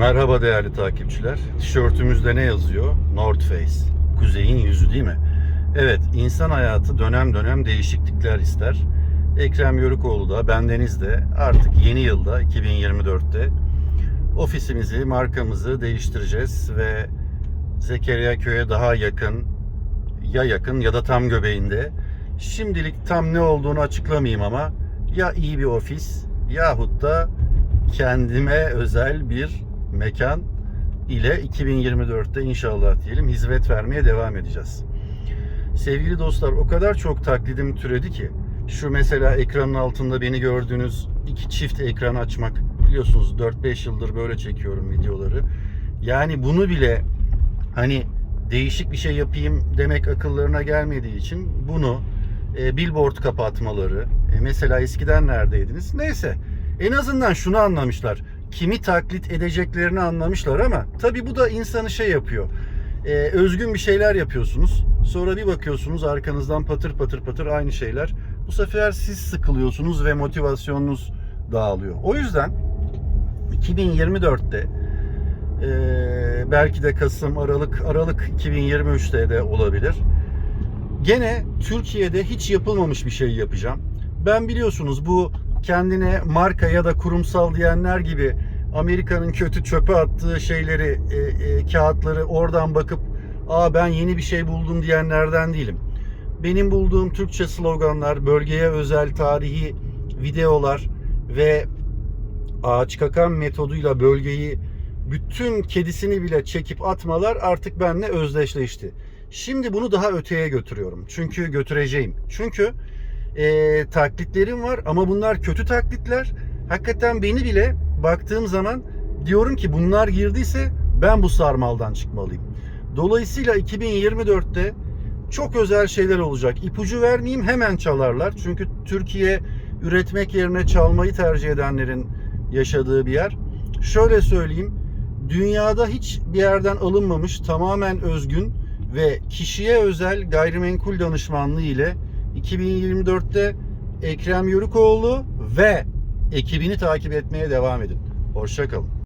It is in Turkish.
Merhaba değerli takipçiler. Tişörtümüzde ne yazıyor? North Face. Kuzeyin yüzü değil mi? Evet, insan hayatı dönem dönem değişiklikler ister. Ekrem Yörükoğlu da bendeniz de artık yeni yılda 2024'te ofisimizi, markamızı değiştireceğiz ve Zekeriya Köy'e daha yakın ya yakın ya da tam göbeğinde. Şimdilik tam ne olduğunu açıklamayayım ama ya iyi bir ofis yahut da kendime özel bir mekan ile 2024'te inşallah diyelim hizmet vermeye devam edeceğiz. Sevgili dostlar o kadar çok taklidim türedi ki şu mesela ekranın altında beni gördüğünüz iki çift ekran açmak biliyorsunuz 4-5 yıldır böyle çekiyorum videoları. Yani bunu bile hani değişik bir şey yapayım demek akıllarına gelmediği için bunu e, billboard kapatmaları e, mesela eskiden neredeydiniz? Neyse en azından şunu anlamışlar. Kimi taklit edeceklerini anlamışlar ama tabii bu da insanı şey yapıyor. E, özgün bir şeyler yapıyorsunuz. Sonra bir bakıyorsunuz arkanızdan patır patır patır aynı şeyler. Bu sefer siz sıkılıyorsunuz ve motivasyonunuz dağılıyor. O yüzden 2024'te ee, belki de Kasım, Aralık, Aralık 2023'te de olabilir. Gene Türkiye'de hiç yapılmamış bir şey yapacağım. Ben biliyorsunuz bu kendine marka ya da kurumsal diyenler gibi Amerika'nın kötü çöpe attığı şeyleri, e, e, kağıtları oradan bakıp aa ben yeni bir şey buldum diyenlerden değilim. Benim bulduğum Türkçe sloganlar, bölgeye özel tarihi videolar ve ağaç kakan metoduyla bölgeyi bütün kedisini bile çekip atmalar artık benimle özdeşleşti. Şimdi bunu daha öteye götürüyorum. Çünkü götüreceğim. Çünkü e, taklitlerim var ama bunlar kötü taklitler. Hakikaten beni bile baktığım zaman diyorum ki bunlar girdiyse ben bu sarmaldan çıkmalıyım. Dolayısıyla 2024'te çok özel şeyler olacak. İpucu vermeyeyim hemen çalarlar. Çünkü Türkiye üretmek yerine çalmayı tercih edenlerin yaşadığı bir yer. Şöyle söyleyeyim. Dünyada hiç bir yerden alınmamış tamamen özgün ve kişiye özel gayrimenkul danışmanlığı ile 2024'te Ekrem Yörükoğlu ve ekibini takip etmeye devam edin. Hoşçakalın.